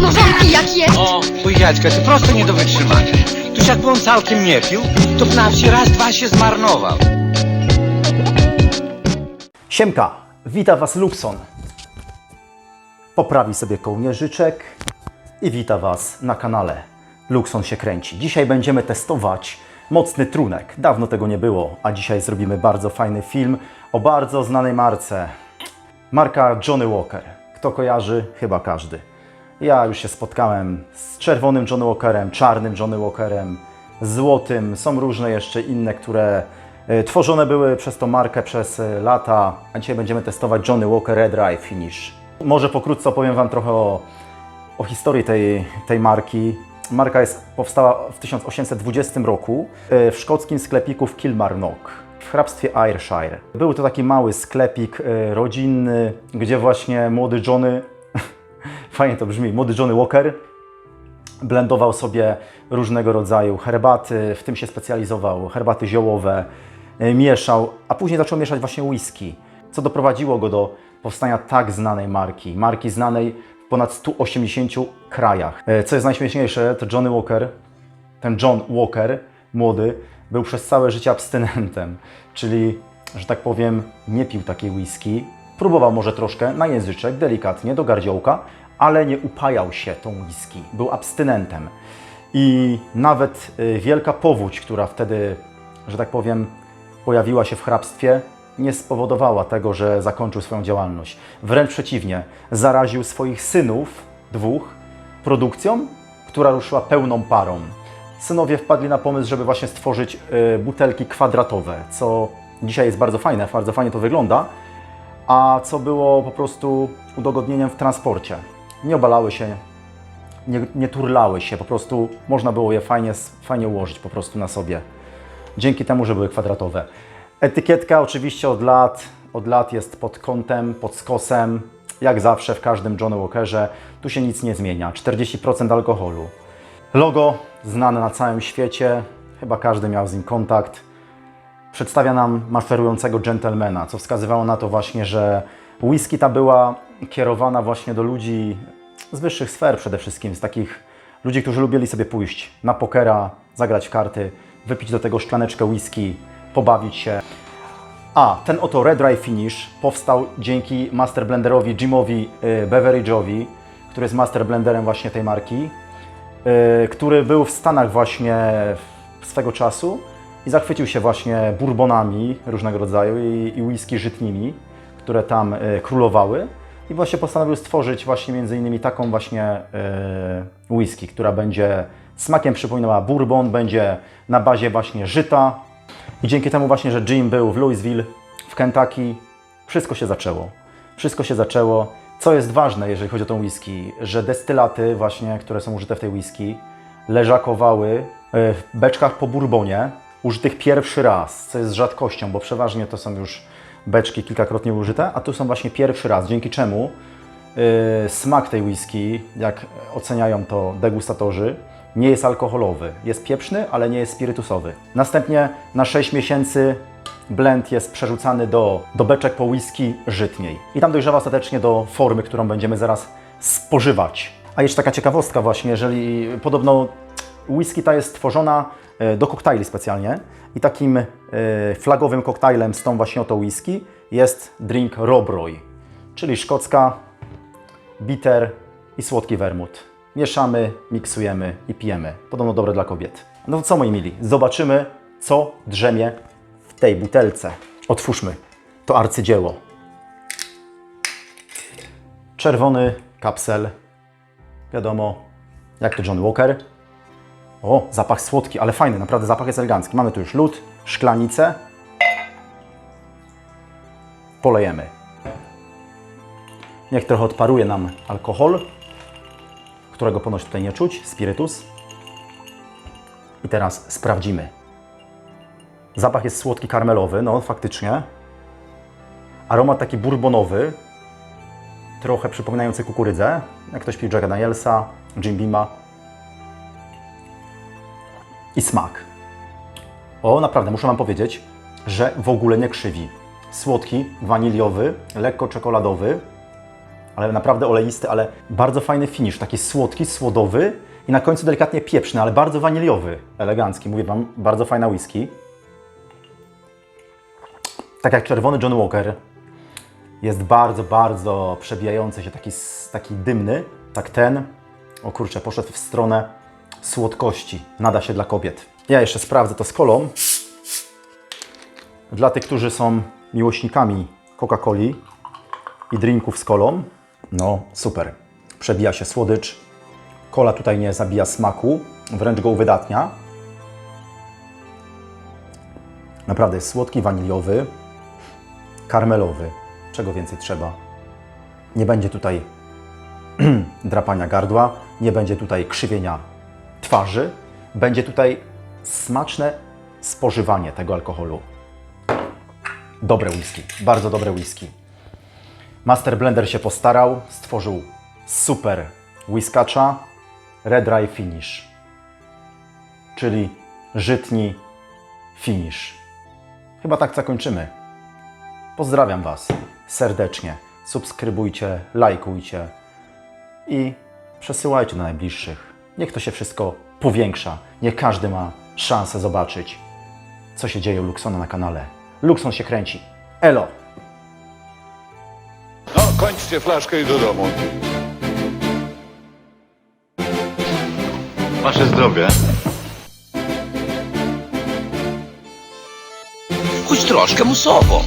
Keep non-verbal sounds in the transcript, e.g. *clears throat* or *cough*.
No wątki jak jest. O, mój dziadka, to prosto nie do wytrzymania. Tuż jakby on całkiem nie pił, to na wsi raz, dwa się zmarnował. Siemka, wita Was Luxon. Poprawi sobie kołnierzyczek i wita Was na kanale Luxon się kręci. Dzisiaj będziemy testować mocny trunek. Dawno tego nie było, a dzisiaj zrobimy bardzo fajny film o bardzo znanej marce. Marka Johnny Walker. Kto kojarzy? Chyba każdy. Ja już się spotkałem z czerwonym Johnny Walkerem, czarnym Johnny Walkerem, złotym. Są różne jeszcze inne, które e, tworzone były przez tą markę przez e, lata. A dzisiaj będziemy testować Johnny Walker Red Rye Finish. Może pokrótce opowiem Wam trochę o, o historii tej, tej marki. Marka jest, powstała w 1820 roku e, w szkockim sklepiku w Kilmarnock w hrabstwie Ayrshire. Był to taki mały sklepik e, rodzinny, gdzie właśnie młody Johnny, *laughs* fajnie to brzmi, młody Johnny Walker blendował sobie różnego rodzaju herbaty, w tym się specjalizował, herbaty ziołowe, e, mieszał, a później zaczął mieszać właśnie whisky, co doprowadziło go do powstania tak znanej marki, marki znanej w ponad 180 krajach. E, Co jest najśmieszniejsze, to Johnny Walker, ten John Walker, młody, był przez całe życie abstynentem, czyli, że tak powiem, nie pił takiej whisky. Próbował może troszkę na języczek, delikatnie, do gardziołka, ale nie upajał się tą whisky. Był abstynentem. I nawet y, wielka powódź, która wtedy, że tak powiem, pojawiła się w hrabstwie, nie spowodowała tego, że zakończył swoją działalność. Wręcz przeciwnie, zaraził swoich synów, dwóch, produkcją, która ruszyła pełną parą. Synowie wpadli na pomysł, żeby właśnie stworzyć y, butelki kwadratowe, co dzisiaj jest bardzo fajne, bardzo fajnie to wygląda, a co było po prostu udogodnieniem w transporcie. Nie obalały się, nie, nie turlały się, po prostu można było je fajnie, fajnie ułożyć po prostu na sobie. Dzięki temu, że były kwadratowe. Etykietka oczywiście od lat, od lat jest pod kątem, pod skosem, jak zawsze w każdym Johnny Walkerze. Tu się nic nie zmienia. 40% alkoholu. Logo znane na całym świecie, chyba każdy miał z nim kontakt. Przedstawia nam maszerującego gentlemana, co wskazywało na to właśnie, że whisky ta była kierowana właśnie do ludzi z wyższych sfer przede wszystkim, z takich ludzi, którzy lubili sobie pójść na pokera, zagrać w karty, wypić do tego szklaneczkę whisky, pobawić się. A, ten oto Red Rye Finish powstał dzięki master blenderowi Jimowi y, Beveridge'owi, który jest master blenderem właśnie tej marki, który był w Stanach właśnie swego czasu i zachwycił się właśnie bourbonami różnego rodzaju i, i whisky żytnimi, które tam y, królowały i właśnie postanowił stworzyć właśnie między innymi taką właśnie y, whisky, która będzie smakiem przypominała bourbon, będzie na bazie właśnie żyta, i dzięki temu właśnie, że Jim był w Louisville, w Kentucky, wszystko się zaczęło. Wszystko się zaczęło. Co jest ważne, jeżeli chodzi o tą whisky, że destylaty właśnie, które są użyte w tej whisky, leżakowały e, w beczkach po bourbonie, użytych pierwszy raz, co jest rzadkością, bo przeważnie to są już beczki kilkakrotnie użyte, a tu są właśnie pierwszy raz, dzięki czemu Yy, smak tej whisky, jak oceniają to degustatorzy, nie jest alkoholowy. Jest pieprzny, ale nie jest spirytusowy. Następnie na 6 miesięcy blend jest przerzucany do, do beczek po whisky żytniej. I tam dojrzewa ostatecznie do formy, którą będziemy zaraz spożywać. A jeszcze taka ciekawostka właśnie, jeżeli podobno whisky ta jest tworzona e, do koktajli specjalnie i takim e, flagowym koktajlem z tą właśnie oto whisky jest drink Rob Roy, czyli szkocka bitter i słodki wermut. Mieszamy, miksujemy i pijemy. Podobno dobre dla kobiet. No to co moi mili, zobaczymy co drzemie tej butelce. Otwórzmy to arcydzieło. Czerwony kapsel. Wiadomo, jak to John Walker. O, zapach słodki, ale fajny, naprawdę zapach jest elegancki. Mamy tu już lód, szklanicę. Polejemy. Niech trochę odparuje nam alkohol, którego ponoć tutaj nie czuć, spirytus. I teraz sprawdzimy. Zapach jest słodki, karmelowy, no faktycznie. Aromat taki bourbonowy, trochę przypominający kukurydzę. Jak ktoś pił Jacka Danielsa, Jim Beama. I smak. O, naprawdę, muszę Wam powiedzieć, że w ogóle nie krzywi. Słodki, waniliowy, lekko czekoladowy, ale naprawdę oleisty, ale bardzo fajny finish, taki słodki, słodowy i na końcu delikatnie pieprzny, ale bardzo waniliowy, elegancki. Mówię Wam, bardzo fajna whisky. Tak jak czerwony John Walker, jest bardzo, bardzo przebijający się, taki, taki dymny. Tak ten, o kurczę, poszedł w stronę słodkości. Nada się dla kobiet. Ja jeszcze sprawdzę to z kolą. Dla tych, którzy są miłośnikami Coca-Coli i drinków z kolą, no super. Przebija się słodycz. Kola tutaj nie zabija smaku, wręcz go uwydatnia. Naprawdę jest słodki, waniliowy, karmelowy. Czego więcej trzeba? Nie będzie tutaj *clears throat* drapania gardła, nie będzie tutaj krzywienia twarzy, będzie tutaj smaczne spożywanie tego alkoholu. Dobre whisky, bardzo dobre whisky. Master Blender się postarał, stworzył super whiskacza Red Dry Finish, czyli żytni finish. Chyba tak zakończymy. Pozdrawiam Was serdecznie. Subskrybujcie, lajkujcie i przesyłajcie do najbliższych. Niech to się wszystko powiększa. Nie każdy ma szansę zobaczyć, co się dzieje u Luxona na kanale. Luxon się kręci. Elo! No, kończcie flaszkę i do domu. Wasze zdrowie. Choć troszkę musowo.